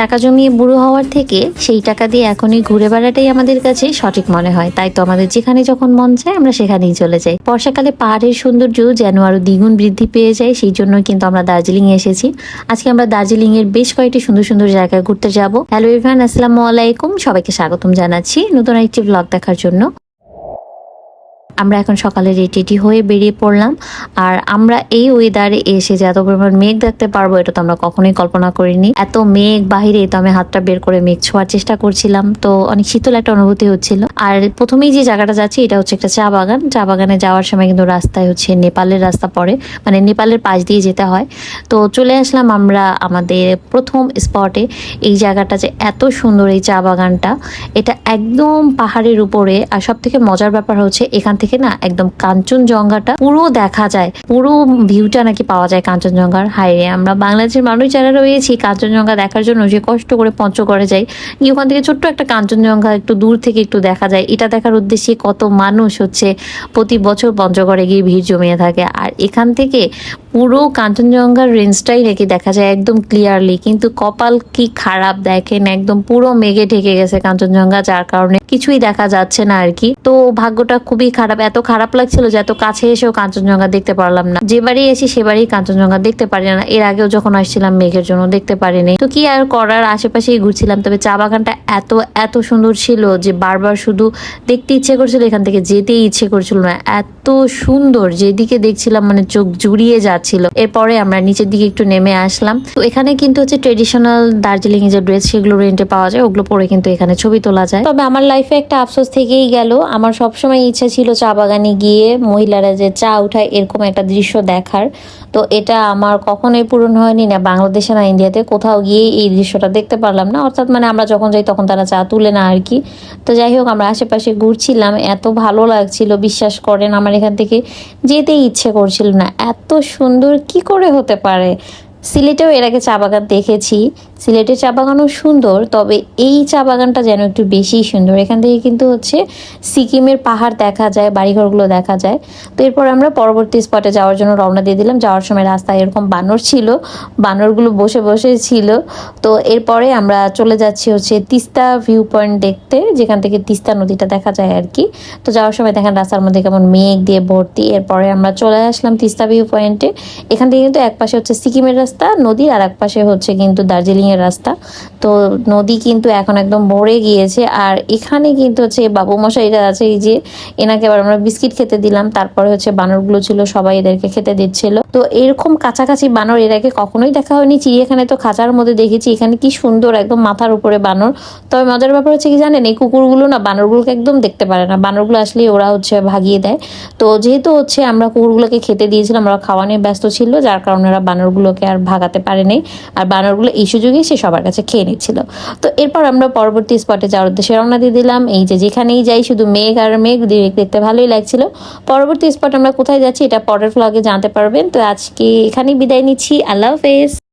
টাকা জমিয়ে বুড়ো হওয়ার থেকে সেই টাকা দিয়ে এখনই ঘুরে বেড়াটাই আমাদের কাছে সঠিক মনে হয়। তাই তো আমাদের যেখানে যখন মন চায় আমরা সেখানেই চলে যাই। বর্ষাকালে পাহাড়ের সৌন্দর্য যেন আরও দ্বিগুণ বৃদ্ধি পেয়ে যায়, সেই জন্য কিন্তু আমরা দার্জিলিং এসেছি। আজকে আমরা দার্জিলিং এর বেশ কয়েকটি সুন্দর সুন্দর জায়গায় ঘুরতে যাব। হ্যালো ইভান আসসালামু আলাইকুম। সবাইকে স্বাগতম জানাচ্ছি নতুন একটি ব্লগ দেখার জন্য। আমরা এখন সকালে রেডি হয়ে বেরিয়ে পড়লাম। আর আমরা এই ওয়েদারে এসে যে এত পরিমাণ মেঘ দেখতে পারব, এটা তো আমরা কখনোই কল্পনা করিনি। এত মেঘ বাহিরে, তো আমি হাতটা বের করে মেঘ ছোঁয়ার চেষ্টা করছিলাম। তো অনেক শীতল একটা অনুভূতি হচ্ছিল। আর প্রথমেই যে জায়গাটা যাচ্ছি, এটা হচ্ছে একটা চা বাগান। চা বাগানে যাওয়ার সময় কিন্তু রাস্তায় হচ্ছে নেপালের রাস্তা পড়ে মানে নেপালের পাশ দিয়ে যেতে হয়। তো চলে আসলাম আমরা আমাদের প্রথম স্পটে এই জায়গাটা যে এত সুন্দর এই চা বাগানটা, এটা একদম পাহাড়ের উপরে। আর সব থেকে মজার ব্যাপার হচ্ছে, এখান থেকে না একদম কাঞ্চনজঙ্ঘাটা পুরো দেখা যায়। পুরো ভিউটা নাকি পাওয়া যায় কাঞ্চনজঙ্ঘার। হাইরে আমরা বাংলাদেশের মানুষ যারা রয়েছি, কাঞ্চনজঙ্ঘা দেখার জন্য যে কষ্ট করে পঞ্চগড়ে যাই, গিয়ে ওখান থেকে ছোট্ট একটা কাঞ্চনজঙ্ঘা একটু দূর থেকে একটু দেখা যায়। এটা দেখার উদ্দেশ্যে কত মানুষ হচ্ছে, প্রতি বছর পঞ্চগড়ে গিয়ে ভিড় জমিয়ে থাকে। আর এখান থেকে পুরো কাঞ্চনজঙ্ঘার রেঞ্জটাই নাকি দেখা যায় একদম ক্লিয়ারলি কিন্তু কপাল কি খারাপ দেখেন, একদম পুরো মেঘে ঢেকে গেছে কাঞ্চনজঙ্ঘা, যার কারণে কিছুই দেখা যাচ্ছে না আর কি। তো ভাগ্যটা খুবই খারাপ, এত খারাপ লাগছিল যে এত কাছে এসেও কাঞ্চনজঙ্ঘা দেখতে পারলাম না। যেবারই এসি সেবারই কাঞ্চনজঙ্ঘা দেখতে পারি না, এর আগেও যখন আসছিলাম মেঘের জন্য দেখতে পারিনি। তো কি আর করার, আশেপাশেই ঘুরছিলাম, তবে চা বাগানটা এত এত সুন্দর ছিল যে বারবার শুধু দেখতে ইচ্ছে করছিল, এখান থেকে যেতেই ইচ্ছে করছিল না। এত সুন্দর, যেদিকে দেখছিলাম মানে চোখ জুড়িয়ে যাচ্ছিল এরপরে আমরা নিচের দিকে একটু নেমে আসলাম। তো এখানে কিন্তু হচ্ছে ট্রেডিশনাল দার্জিলিং এর যে ড্রেস সেগুলো রেন্টে পাওয়া যায়, ওগুলো পরে কিন্তু এখানে ছবি তোলা যায়। তবে আমার লাইফে একটা আফসোস থেকেই গেল। আমার সবসময় ইচ্ছা ছিল চা বাগানে গিয়ে মহিলারা যে চা উঠায় এরকম একটা দৃশ্য দেখার। তো এটা আমার কখনোই পূরণ হয়নি না বাংলাদেশে না ইন্ডিয়াতে কোথাও গিয়ে এই দৃশ্যটা দেখতে পারলাম না। অর্থাৎ মানে আমরা যখন যাই তখন তারা চা তুলে না আর কি। তো যাই হোক, আমরা আশেপাশে ঘুরছিলাম। এত ভালো লাগছিল, বিশ্বাস করেন, আমার এখান থেকে যেতেই ইচ্ছে করছিল না। এত সুন্দর কি করে হতে পারে? সিলেটেও এর আগে চা বাগান দেখেছি। সিলেটের চা বাগানও সুন্দর, তবে এই চা বাগানটা যেন একটু বেশি সুন্দর। এখান থেকে কিন্তু হচ্ছে সিকিমের পাহাড় দেখা যায়, বাড়িঘরগুলো দেখা যায়। তো এরপর আমরা পরবর্তী স্পটে যাওয়ার জন্য রওনা দিয়ে দিলাম। যাওয়ার সময় রাস্তায় এরকম বানর ছিল, বানরগুলো বসে বসে ছিল। তো এরপরে আমরা চলে যাচ্ছি হচ্ছে তিস্তা ভিউ পয়েন্ট দেখতে, যেখান থেকে তিস্তা নদীটা দেখা যায় আর কি। তো যাওয়ার সময় দেখেন রাস্তার মধ্যে কেমন মেঘ দিয়ে ভর্তি। এরপরে আমরা চলে আসলাম তিস্তা ভিউ পয়েন্টে এখান থেকে কিন্তু এক পাশে হচ্ছে সিকিমের রাস্তা নদী আর এক পাশে হচ্ছে কিন্তু দার্জিলিং এর রাস্তা। তো নদী কিন্তু এখন একদম ভরে গিয়েছে। আর এখানে কিন্তু হচ্ছে বাবু মশাইরা আছে, এই যে এনাকে এবার আমরা বিস্কিট খেতে দিলাম। তারপরে হচ্ছে বানরগুলো ছিল, সবাই এদেরকে খেতে দিচ্ছিল। তো এরকম কাছাকাছি বানর এর আগে কখনোই দেখা হয়নি। চিড়িয়াখানায় তো খাঁচার মধ্যে দেখেছি, এখানে কি সুন্দর একদম মাথার উপরে বানর। তবে মজার ব্যাপার হচ্ছে কি জানেন, এই কুকুরগুলো না বানরগুলোকে একদম দেখতে পারে না। বানরগুলো আসলেই ওরা হচ্ছে ভাগিয়ে দেয়। তো যেহেতু হচ্ছে আমরা কুকুরগুলোকে খেতে দিয়েছিলাম, ওরা খাওয়া নিয়ে ব্যস্ত ছিল, যার কারণে ওরা বানরগুলোকে আর ভাগাতে পারেনি। আর বানরগুলো এই সুযোগে সে সবার কাছে খেয়ে নিচ্ছিল। তো এরপর আমরা পরবর্তী স্পটে যাওয়ার উদ্দেশ্যে রওনা দিয়ে দিলাম। এই যে যেখানেই যাই, শুধু মেঘ আর মেঘ দেখতে ভালোই লাগছিল। পরবর্তী স্পট আমরা কোথায় যাচ্ছি, এটা পরের ফ্লগে জানতে পারবেন। তো আজকে এখানেই বিদায় নিচ্ছি। আল্লাহ হাফেজ।